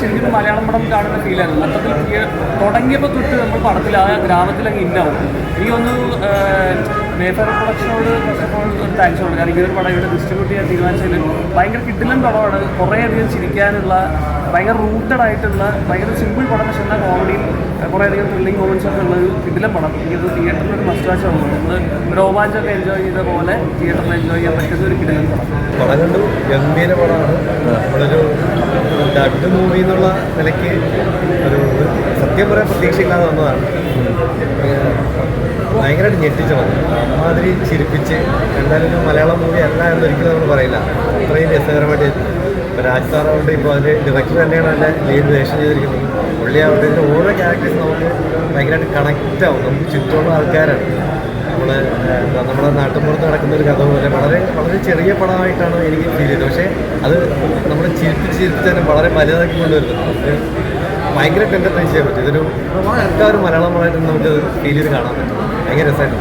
ശരിക്കും മലയാളം പടം കാണുന്ന ഫീലായിരുന്നു മൊത്തത്തിൽ തുടങ്ങിയപ്പോൾ തൊട്ട് നമ്മൾ പടത്തിൽ ആ ഗ്രാമത്തിൽ അങ്ങ് ഇന്നാവും എനിക്ക് ഒന്ന് മേഫർ പ്രൊഡക്ഷനോട് ഫസ്റ്റ് ഓൾ ഒരു താങ്ക്സ് ഉണ്ട് കാരണം ഈ ഒരു പടം ഇവിടെ ഡിസ്ട്രിബ്യൂട്ട് ചെയ്യാൻ തീരുമാനിച്ചതിൽ ഭയങ്കര കിട്ടിലൻ പടമാണ്. കുറേയധികം ചിരിക്കാനുള്ള ഭയങ്കര റൂട്ടഡ് ആയിട്ടുള്ള ഭയങ്കര സിമ്പിൾ പടം. പക്ഷേ എന്നാൽ കോമഡിയും കുറേയധികം ത്രില്ലിംഗ് മൊമെന്റ്സ് ഒക്കെ ഉള്ള ഒരു പടം. എനിക്കത് തിയേറ്ററിൽ ഒരു മസ്റ്റ് വാച്ച് ആണ് നമ്മൾ രോമാഞ്ചൊക്കെ എൻജോയ് ചെയ്ത പോലെ തിയേറ്ററിൽ എൻജോയ് ചെയ്യാൻ പറ്റുന്ന ഒരു കിഡിലൻ പടം. പടം കണ്ടു. ഗംഭീര പടമാണ്. നമ്മളൊരു ഡബ് മൂവി എന്നുള്ള നിലയ്ക്ക് ഒരു സത്യം പറയാൻ പ്രതീക്ഷയില്ലാതെ വന്നതാണ്. ഭയങ്കരമായിട്ട് ഞെട്ടിച്ചു വന്നു. അമ്മാതിരി ചിരിപ്പിച്ച് എന്തായാലും മലയാളം മൂവി അല്ല എന്നൊരിക്കലും നമ്മൾ പറയില്ല. അത്രയും രസകരമായിട്ട് ഇപ്പോൾ രാജ് സാറാവട്ടെ ഇപ്പോൾ അതിന്റെ ഡയറക്ടർ തന്നെയാണ് അതിന്റെ ലീഡ് വേഷം ചെയ്തിരിക്കുന്നത്. പുള്ളി ആവട്ടെ ഇതിന്റെ ഓരോ ക്യാരക്ടേഴ്സ് നമുക്ക് ഭയങ്കരമായിട്ട് കണക്റ്റ് ആവും. നമുക്ക് ചുറ്റുമുള്ള ആൾക്കാരാണ്. നമ്മൾ നമ്മുടെ നാട്ടിൻപുറത്ത് നടക്കുന്ന ഒരു കഥ പോലെ വളരെ വളരെ ചെറിയ പടമായിട്ടാണ് എനിക്ക് ഫീൽ ചെയ്തത്. പക്ഷേ അത് നമ്മൾ ചിരിപ്പിച്ച് ചിരിപ്പിച്ച് തന്നെ വളരെ വലുതാക്കി കൊണ്ടുവരുന്നത് ഭയങ്കരമായിട്ട് എന്റർടൈൻ ചെയ്യാൻ പറ്റും. ഇതൊരു എല്ലാവരും മലയാളം നമുക്ക് ഫീൽ ചെയ്ത് കാണാൻ പറ്റും. ഭയങ്കര രസമായിട്ട്